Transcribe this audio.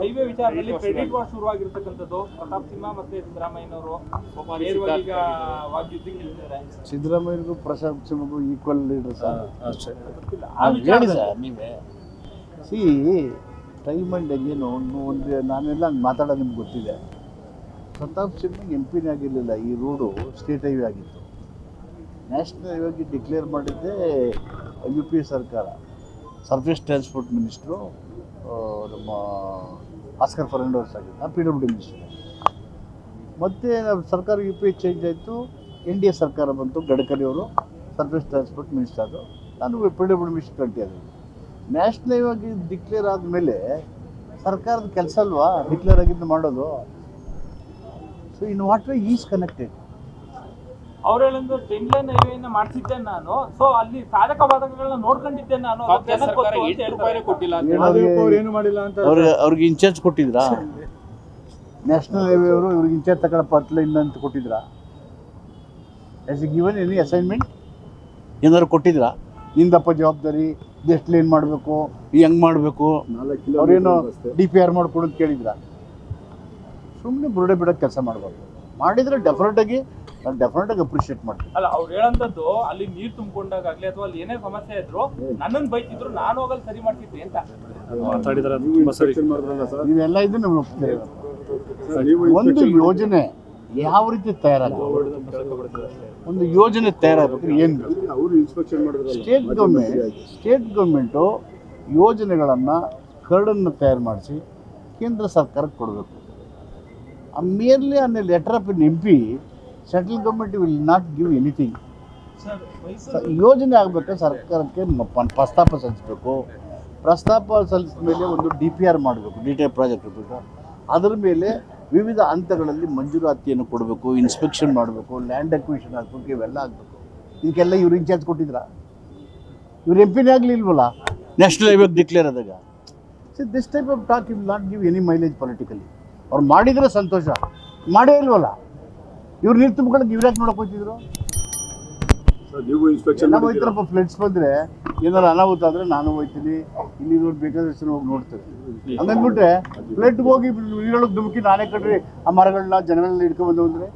Highway ವಿಚಾರದಲ್ಲಿ credit war ಶುರುವಾಗಿರ್ತಕ್ಕಂಥದ್ದು. ಪ್ರತಾಪ್ ಸಿಂಹ ಮತ್ತೆ ಸಿದ್ದರಾಮಯ್ಯನವರು ನೇರವಾಗಿ ಈಗ ವಾಗ್ಯುದ್ಧಕ್ಕೆ ನಿಲ್ತಿದ್ದಾರೆ ಸಿದ್ದರಾಮಯ್ಯಗೂ ಪ್ರಶಾಂತ್ ಸಿಂಹಗೂ ಈಕ್ವಲ್ ಲೀಡರ್ ಸರ್. ಹೇಳಿ ಸರ್ ನೀವೇ ಸಿ ಟೈಮ್ ಆ್ಯಂಡ್ ಏನು ಒಂದು ನಾನೆಲ್ಲ ಹಂಗೆ ಮಾತಾಡೋದು ನಿಮ್ಗೆ ಗೊತ್ತಿದೆ. ಪ್ರತಾಪ್ ಸಿಂಹ ಎಂ ಪಿನೇ ಆಗಿರಲಿಲ್ಲ ಈ ರೋಡು ಸ್ಟೇಟ್ ಹೈವೇ ಆಗಿತ್ತು. ನ್ಯಾಷನಲ್ ಹೈವೇಗೆ ಡಿಕ್ಲೇರ್ ಮಾಡಿದ್ದೇ ಯು ಪಿ ಎ ಸರ್ಕಾರ. ಸರ್ಫೇಸ್ ಟ್ರಾನ್ಸ್ಪೋರ್ಟ್ ಮಿನಿಸ್ಟ್ರು ನಮ್ಮ ಆಸ್ಕರ್ ಫರ್ನಾಂಡೋಸ್ ಆಗಿದ್ದ ಪಿ ಡಬ್ಲ್ಯೂ ಡಿ ಮಿನಿಸ್ಟರ್ ಮತ್ತೆ ಸರ್ಕಾರ ಯು ಪಿ ಎ ಚೇಂಜ್ ಆಯಿತು ಎನ್ ಡಿ ಎ ಸರ್ಕಾರ ಬಂತು ಗಡ್ಕರಿ ಅವರು ಸರ್ವಿಸ್ ಟ್ರಾನ್ಸ್ಪೋರ್ಟ್ ಮಿನಿಸ್ಟರ್ ಆದರು. ನಾನು ಪಿ ಡಬ್ಲ್ಯೂ ಡಿ ಮಿನಿಸ್ಟರ್ ಕಂಟಿ ಆದರು ನ್ಯಾಷನಲ್ ಆಗಿ ಡಿಕ್ಲೇರ್ ಆದಮೇಲೆ ಸರ್ಕಾರದ ಕೆಲಸ ಅಲ್ವಾ? ಡಿಕ್ಲೇರ್ ಆಗಿದ್ದು ಮಾಡೋದು. So in what way is connected ಅವ್ರು ಹೇಳಂದ್ರೆ ಲೈನ್ ಹೈವೇನ ಮಾಡಿಸಿದ್ದೆ ನಾನು. ಸೊ ಅಲ್ಲಿ ಸಾಧಕ ಬಾಧಕಗಳನ್ನ ನೋಡ್ಕೊಂಡಿದ್ದೆ ನಾನು. ಅವ್ರಿಗೆ- ಏನು ಮಾಡಿಲ್ಲ ಅಂತ ಅವ್ರಿಗೆ ಇನ್ಚಾರ್ಜ್ ಕೊಟ್ಟಿದ್ರಾ? ನ್ಯಾಷನಲ್ ಹೈವೇ ಅವರು ಇವ್ರಿಗೆ ಇನ್ಚಾರ್ಜ್ ತಗೊಳ್ಳ ಪತ್ಲ ಇಲ್ಲ ಅಂತ ಕೊಟ್ಟಿದ್ರಾ? Is he given any assignment ಏನಾದ್ರು ಕೊಟ್ಟಿದ್ರ? ನಿಂದಪ್ಪ ಜವಾಬ್ದಾರಿ ಎಷ್ಟು ಲೈನ್ ಮಾಡಬೇಕು ಹೆಂಗೆ ಮಾಡಬೇಕು? ಅವ್ರೇನು ಡಿ ಪಿ ಆರ್ ಮಾಡ್ಕೊಡು ಅಂತ ಕೇಳಿದ್ರ? ಸುಮ್ಮನೆ ಬುರುಡೆ ಬಿಡೋ ಕೆಲಸ ಮಾಡಬಾರ್ದು. ಮಾಡಿದರೆ ಡೆಫಿನೆಟಾಗಿ ನಾನು ಡೆಫಿನೆಟಾಗಿ ಅಪ್ರಿಷಿಯೇಟ್ ಮಾಡ್ತೀನಿ. ಅಲ್ಲ ಅವ್ರು ಹೇಳಂತದ್ದು ಅಲ್ಲಿ ನೀರ್ ತುಂಬಿಕೊಂಡಾಗ್ಲಿ ಅಥವಾ ಅಲ್ಲಿ ಏನೇ ಸಮಸ್ಯೆ ಇದ್ರು ನನ್ನನ್ನು ಬೈತಿದ್ರು ನಾನು ಹೋಗಲ್ಲಿ ಸರಿ ಮಾಡ್ತಿದ್ದೆ ಅಂತ. ಮಾತಾಡಿದ್ರೆ ತುಂಬಾ ಸರಿ. ನೀವೆಲ್ಲ ಇದು ನಮ್ಗೆ. ಒಂದು ಯೋಜನೆ ಯಾವ ರೀತಿ ತಯಾರಾಗುತ್ತೆ ಒಂದು ಯೋಜನೆ ತಯಾರಾಗಬೇಕು ಏನು? ಬೇಕು ಅವರು ಇನ್ಸ್ಪೆಕ್ಷನ್ ಮಾಡಿದ್ರು ಸ್ಟೇಟ್ ಗೌರ್ಮೆಂಟ್ ಸ್ಟೇಟ್ ಗೌರ್ಮೆಂಟು ಯೋಜನೆಗಳನ್ನು ಕರಡನ್ನು ತಯಾರು ಮಾಡಿಸಿ ಕೇಂದ್ರ ಸರ್ಕಾರಕ್ಕೆ ಕೊಡಬೇಕು. ಮೇರ್ಲಿ ಅನ್ನ a letter of N M P central government will not give anything ಯೋಜನೆ ಆಗಬೇಕು? ಸರ್ಕಾರಕ್ಕೆ ಮ- ಪ- ಪ್ರಸ್ತಾಪ ಸಲ್ಲಿಸಬೇಕು. ಪ್ರಸ್ತಾಪ ಸಲ್ಲಿಸಿದ ಮೇಲೆ ಒಂದು ಡಿ ಪಿ ಆರ್ ಮಾಡಬೇಕು ಡಿಟೇಲ್ ಪ್ರಾಜೆಕ್ಟ್ ಇರಬೇಕು. ಅದರ ಮೇಲೆ ವಿವಿಧ ಹಂತಗಳಲ್ಲಿ ಮಂಜೂರಾತಿಯನ್ನು ಕೊಡಬೇಕು ಇನ್ಸ್ಪೆಕ್ಷನ್ ಮಾಡಬೇಕು ಲ್ಯಾಂಡ್ ಅಕ್ವಿಷನ್ ಆಗಬೇಕು ಇವೆಲ್ಲ ಆಗಬೇಕು. ಇದಕ್ಕೆಲ್ಲ ಇವ್ರು ಇನ್ಚಾರ್ಜ್ ಕೊಟ್ಟಿದ್ರ? ಇವ್ರು ಎಂ ಪಿನೇ ಆಗಲಿಲ್ವಲ್ಲ? ನ್ಯಾಷನಲ್ ಹೈವೇ ಡಿಕ್ಲೇರ್ ಆದಾಗ. So this type of talk will not give any mileage politically ಅವ್ರು ಮಾಡಿದರೆ ಸಂತೋಷ. ಮಾಡೇ ಇಲ್ವಲ್ಲ? ಇವ್ರು ನೀರು ತುಂಬಿಕೊಳ್ಳೋಕೆ ಇವ್ರು ಯಾಕೆ ನೋಡಕ್ ಹೋಗ್ತಿದ್ರು ನೀವು ಇನ್ಸ್ಪೆಕ್ಷನ್ ಎಲ್ಲ ಹೋಯ್ತಾರಪ್ಪ ಫ್ಲಡ್ಸ್ ಬಂದ್ರೆ. ಏನಾರು ಅನಾಹುತ ಆದ್ರೆ ನಾನು ಹೋಗ್ತೀನಿ ಇಲ್ಲಿ ನೋಡಿ ಬೇಕಾದಷ್ಟು ಹೋಗಿ ನೋಡ್ತೇವೆ ಹಂಗಂದ್ಬಿಟ್ರೆ ಫ್ಲಡ್ ಹೋಗಿ ನೀರೊಳಗೆ ಧುಮುಕಿ ನಾನೇ ಕಟ್ರಿ. ಆ ಮರಗಳನ್ನ ಜನಗಳನ್ನ ಹಿಡ್ಕೊಂಡ್ಬಂದು ಅಂದರೆ